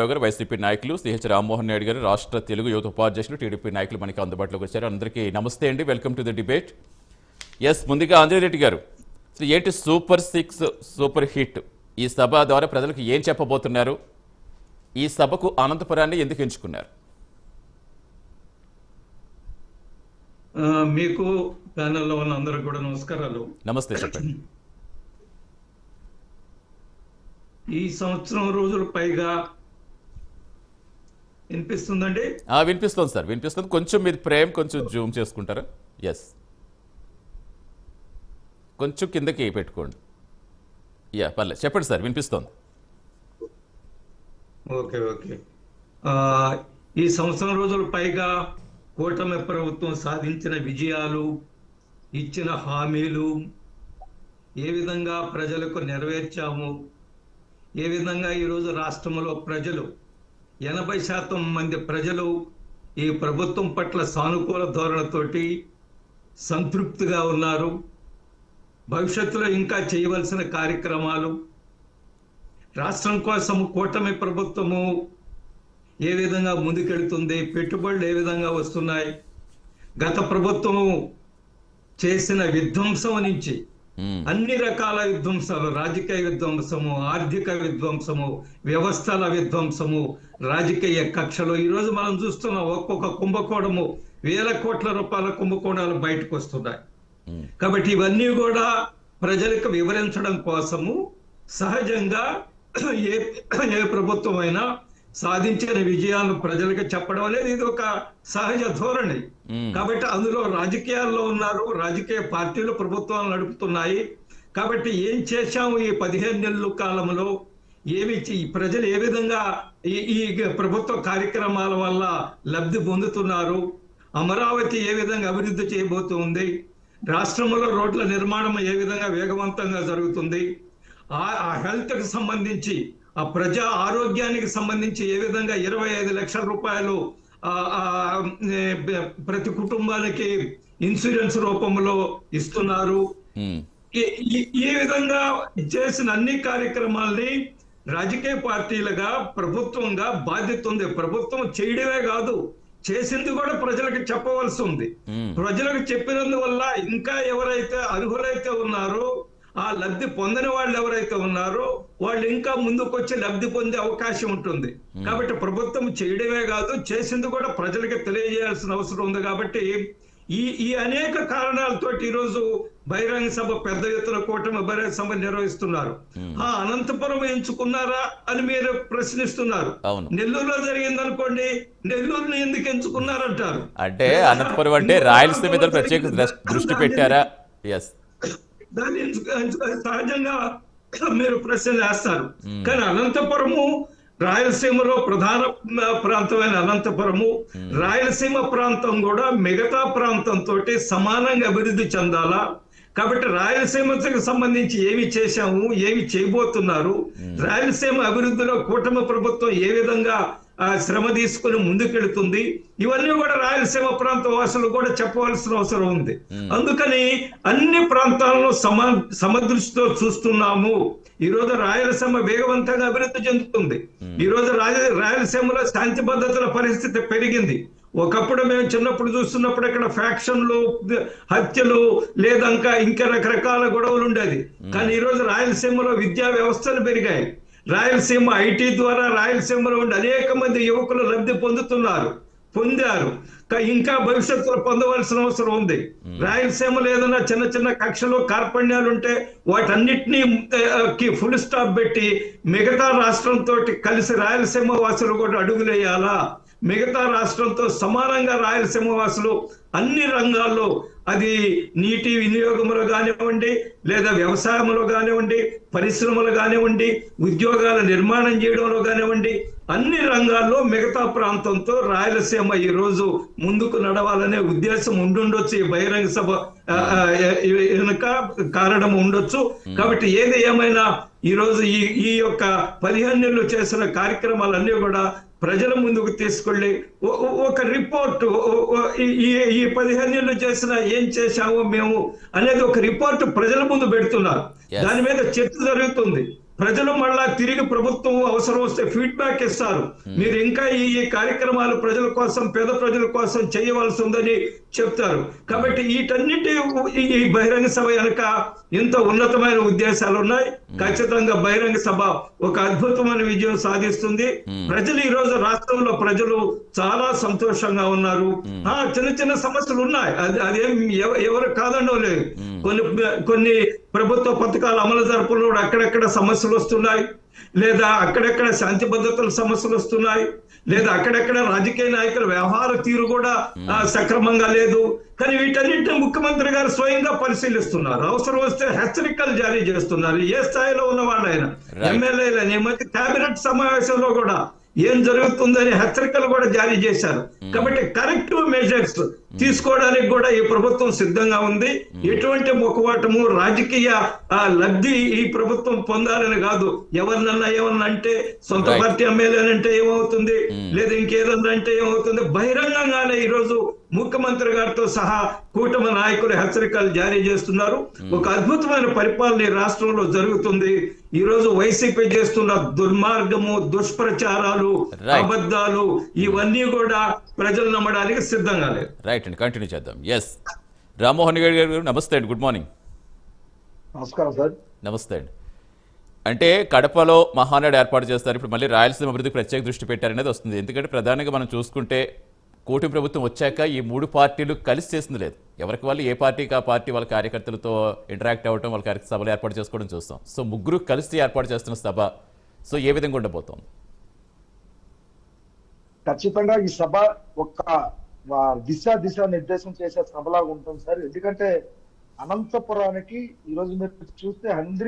రావు గారు వైసీపీ నాయకులు సిహెచ్ రామ్మోహన్ నాయుడు గారు రాష్ట్ర తెలుగు యువత ఉపాధ్యక్షులు టీడీపీ నాయకులు మనకి అందుబాటులోకి వచ్చారు. అందరికీ నమస్తే అండి. వెల్కమ్ టు ద డిబేట్ ఎస్ ముందుగా ఆంజనేయరెడ్డి గారు అసలు ఏంటి సూపర్ సిక్స్ సూపర్ హిట్ ఈ సభ ద్వారా ప్రజలకు ఏం చెప్పబోతున్నారు? ఈ సభకు అనంతపురాన్ని ఎందుకు ఎంచుకున్నారు? మీకు ప్యానెల్లో ఉన్న అందరికి కూడా నమస్కారాలు. నమస్తే చెప్పండి. ఈ సంవత్సరం రోజుల పైగా వినిపిస్తుందండి? ఆ, వినిపిస్తుంది సార్ వినిపిస్తుంది. కొంచెం మీరు ప్రేమ్ కొంచెం జూమ్ చేసుకుంటారా? ఎస్ కొంచెం కిందకి పెట్టుకోండి. యా పర్లేదు. చెప్పండి సార్ వినిపిస్తుంది. Okay okay. ఈ సంవత్సరం రోజుల పైగా కూటమి ప్రభుత్వం సాధించిన విజయాలు ఇచ్చిన హామీలు ఏ విధంగా ప్రజలకు నెరవేర్చాము? ఏ విధంగా ఈరోజు రాష్ట్రంలో ప్రజలు ఎనభై శాతం మంది ప్రజలు ఈ ప్రభుత్వం పట్ల సానుకూల ధోరణితోటి సంతృప్తిగా ఉన్నారు. భవిష్యత్తులో ఇంకా చేయవలసిన కార్యక్రమాలు. రాష్ట్రం కోసం కూటమి ప్రభుత్వము ఏ విధంగా ముందుకెళ్తుంది పెట్టుబడులు ఏ విధంగా వస్తున్నాయి. గత ప్రభుత్వము చేసిన విధ్వంసం నుంచి అన్ని రకాల విధ్వంసాలు రాజకీయ విధ్వంసము ఆర్థిక విధ్వంసము వ్యవస్థల విధ్వంసము రాజకీయ కక్షలు. ఈరోజు మనం చూస్తున్న ఒక్కొక్క కుంభకోణము వేల కోట్ల రూపాయల కుంభకోణాలు బయటకు వస్తున్నాయి. మ్మ్. కాబట్టి ఇవన్నీ కూడా ప్రజలకు వివరించడం కోసము సహజంగా ఏ ఏ ప్రభుత్వం అయినా సాధించిన విజయాలను ప్రజలకు చెప్పడం అనేది ఇది ఒక సహజ ధోరణి. కాబట్టి అందులో రాజకీయాల్లో ఉన్నారు రాజకీయ పార్టీలు ప్రభుత్వాలు నడుపుతున్నాయి. కాబట్టి ఏం చేశాము ఈ పదిహేను నెలల కాలంలో? ఏమి ప్రజలు ఏ విధంగా ఈ ఈ ప్రభుత్వ కార్యక్రమాల వల్ల లబ్ధి పొందుతున్నారు? అమరావతి ఏ విధంగా అభివృద్ధి చేయబోతుంది? రాష్ట్రంలో రోడ్ల నిర్మాణం ఏ విధంగా వేగవంతంగా జరుగుతుంది? ఆ ఆ హెల్త్కి సంబంధించి ఆ ప్రజా ఆరోగ్యానికి సంబంధించి ఏ విధంగా ఇరవై ఐదు లక్షల రూపాయలు ప్రతి కుటుంబానికి ఇన్సూరెన్స్ రూపంలో ఇస్తున్నారు. ఈ- విధంగా చేసిన అన్ని కార్యక్రమాల్ని రాజకీయ పార్టీలుగా ప్రభుత్వంగా బాధ్యత ఉంది ప్రభుత్వం చేయడమే కాదు చేసింది కూడా ప్రజలకు చెప్పవలసి ఉంది. ప్రజలకు చెప్పినందువల్ల ఇంకా ఎవరైతే అర్హులైతే ఉన్నారో ఆ లబ్ధి పొందని వాళ్ళు ఎవరైతే ఉన్నారో వాళ్ళు ఇంకా ముందుకొచ్చి లబ్ధి పొందే అవకాశం ఉంటుంది. కాబట్టి ప్రభుత్వం చేయడమే కాదు చేసింది కూడా ప్రజలకు తెలియజేయాల్సిన అవసరం ఉంది కాబట్టి ఈ ఈ అనేక కారణాలతో ఈరోజు బహిరంగ సభ పెద్ద ఎత్తున కూటమి బహిరంగ సభ నిర్వహిస్తున్నారు. ఆ అనంతపురం ఎంచుకున్నారా అని మీరు ప్రశ్నిస్తున్నారు. నెల్లూరులో జరిగింది అనుకోండి నెల్లూరుని ఎందుకు ఎంచుకున్నారంటారు? అంటే అనంతపురం అంటే రాయలసీమ మీద ప్రత్యేక దృష్- దృష్టి పెట్టారా? ఎస్ దాన్ని సహజంగా మీరు ప్రశ్న వేస్తారు కానీ అనంతపురము రాయలసీమలో ప్రధాన ప్రాంతమైన అనంతపురము రాయలసీమ ప్రాంతం కూడా మిగతా ప్రాంతంతో సమానంగా అభివృద్ధి చెందాలా? కాబట్టి రాయలసీమకు సంబంధించి ఏమి చేశాము ఏమి చేయబోతున్నారు? రాయలసీమ అభివృద్ధిలో కూటమి ప్రభుత్వం ఏ విధంగా శ్రమ తీసుకుని ముందుకెళ్తుంది? ఇవన్నీ కూడా రాయలసీమ ప్రాంత వాసులు కూడా చెప్పవలసిన అవసరం ఉంది. అందుకని అన్ని ప్రాంతాలను సమ సమదృష్టితో చూస్తున్నాము. ఈ రోజు రాయలసీమ వేగవంతంగా అభివృద్ధి చెందుతుంది. ఈ రోజు రాయ రాయలసీమలో శాంతి భద్రతల పరిస్థితి పెరిగింది. ఒకప్పుడు మేము చిన్నప్పుడు చూస్తున్నప్పుడు ఇక్కడ ఫ్యాక్షన్లు హత్యలు లేదా ఇంకా రకరకాల గొడవలు ఉండేది. కానీ ఈ రోజు రాయలసీమలో విద్యా వ్యవస్థలు పెరిగాయి. రాయలసీమ ఐటీ ద్వారా రాయలసీమలో ఉండి అనేక మంది యువకులు లబ్ధి పొందుతున్నారు పొందారు. ఇంకా భవిష్యత్తులో పొందవలసిన అవసరం ఉంది. రాయలసీమలో ఏదైనా చిన్న చిన్న కక్షలు కార్పణ్యాలు ఉంటే వాటన్నిటినీ ఫుల్ స్టాప్ పెట్టి మిగతా రాష్ట్రంతో కలిసి రాయలసీమ వాసులు కూడా అడుగులేయాలా మిగతా రాష్ట్రంతో సమానంగా రాయలసీమ వాసులు అన్ని రంగాల్లో అది నీటి వినియోగంలో కానివ్వండి లేదా వ్యవసాయంలో కానివ్వండి పరిశ్రమలు కానివ్వండి ఉద్యోగాల నిర్మాణం చేయడంలో కానివ్వండి అన్ని రంగాల్లో మిగతా ప్రాంతంతో రాయలసీమ ఈ రోజు ముందుకు నడవాలనే ఉద్దేశం ఉండుండొచ్చు. ఈ బహిరంగ సభ వెనుక కారణం ఉండొచ్చు. కాబట్టి ఏది ఏమైనా ఈరోజు ఈ ఈ యొక్క పదిహేను నెలలు చేసిన కార్యక్రమాలన్నీ కూడా ప్రజల ముందుకు తీసుకెళ్ళి ఒక రిపోర్ట్ ఈ పదిహేను నెలలు చేసిన ఏం చేశామో మేము అనేది ఒక రిపోర్ట్ ప్రజల ముందు పెడుతున్నారు. దాని మీద చర్చ జరుగుతుంది. ప్రజలు మళ్ళా తిరిగి ప్రభుత్వం అవసరం వస్తే ఫీడ్బ్యాక్ ఇస్తారు. మీరు ఇంకా ఈ ఈ కార్యక్రమాలు ప్రజల కోసం పేద ప్రజల కోసం చేయవలసి ఉందని చెప్తారు. కాబట్టి వీటన్నిటి ఈ- బహిరంగ సభ వెనుక ఇంత ఉన్నతమైన ఉద్దేశాలు ఉన్నాయి. ఖచ్చితంగా బహిరంగ సభ ఒక అద్భుతమైన విజయం సాధిస్తుంది. ప్రజలు ఈ రోజు రాష్ట్రంలో ప్రజలు చాలా సంతోషంగా ఉన్నారు. ఆ చిన్న చిన్న సమస్యలు ఉన్నాయి. అది అదేం ఎవ- ఎవరు కాదండో లేదు కొన్ని కొన్ని ప్రభుత్వ పథకాలు అమలు జరపడంలో అక్కడక్కడ సమస్యలు వస్తున్నాయి. లేదా అక్కడక్కడ శాంతి భద్రతల సమస్యలు వస్తున్నాయి లేదా అక్కడక్కడ రాజకీయ నాయకుల వ్యవహార తీరు కూడా సక్రమంగా లేదు. కానీ వీటన్నిటిని ముఖ్యమంత్రి గారు స్వయంగా పరిశీలిస్తున్నారు. అవసరం వస్తే హెచ్చరికలు జారీ చేస్తున్నారు. ఏ స్థాయిలో ఉన్న వాళ్ళైనా Right. ఎమ్మెల్యేలని ఈ మధ్య కేబినెట్ సమావేశంలో కూడా ఏం జరుగుతుందని హెచ్చరికలు కూడా జారీ చేశారు. కాబట్టి కరెక్టివ్ మెజర్స్ తీసుకోవడానికి కూడా ఈ ప్రభుత్వం సిద్ధంగా ఉంది. ఎటువంటి ముఖవాటము రాజకీయ లబ్ధి ఈ ప్రభుత్వం పొందాలని కాదు. ఎవరినన్నా ఏమన్నా అంటే సొంత. పార్టీ ఎమ్మెల్యేనంటే ఏమవుతుంది? లేదా ఇంకేదన్నా అంటే ఏమవుతుంది? బహిరంగంగానే ఈ రోజు ముఖ్యమంత్రి గారితో సహా కూటమి నాయకులు హెచ్చరికలు జారీ చేస్తున్నారు. ఒక అద్భుతమైన పరిపాలన ఈ రాష్ట్రంలో జరుగుతుంది. ఈ రోజు వైసీపీ చేస్తున్న దుర్మార్గము దుష్ప్రచారాలు. అబద్ధాలు ఇవన్నీ కూడా ప్రజలు నమ్మడానికి సిద్ధంగా లేదు రైట్ అండి కంటిన్యూ చేద్దాం. ఎస్ రామ్మోహన్ గారి గారు నమస్తే అండి గుడ్ మార్నింగ్. నమస్కారం సార్. నమస్తే అండి. అంటే కడపలో మహానాడు ఏర్పాటు చేస్తారు ఇప్పుడు మళ్ళీ రాయలసీమ అభివృద్ధికి ప్రత్యేక దృష్టి పెట్టారనేది వస్తుంది. ఎందుకంటే ప్రధానంగా మనం చూసుకుంటే కూటమి ప్రభుత్వం వచ్చాక ఈ మూడు పార్టీలు కలిసి చేసింది లేదు. ఎవరికి వాళ్ళు ఏ పార్టీకి ఆ పార్టీ వాళ్ళ కార్యకర్తలతో ఇంటరాక్ట్ అవ్వడం వాళ్ళ కార్యకర్త సభలు ఏర్పాటు చేసుకోవడం చూస్తాం. సో ముగ్గురు కలిసి ఏర్పాటు చేస్తున్న సభ సో ఏ విధంగా ఉండబోతోంది? ఖచ్చితంగా ఈ సభ ఒక దిశ దిశ నిర్దేశం చేసే సభలాగా ఉంటుంది సార్. ఎందుకంటే అనంతపురానికి ఈ రోజు మీరు చూస్తే హండ్రీ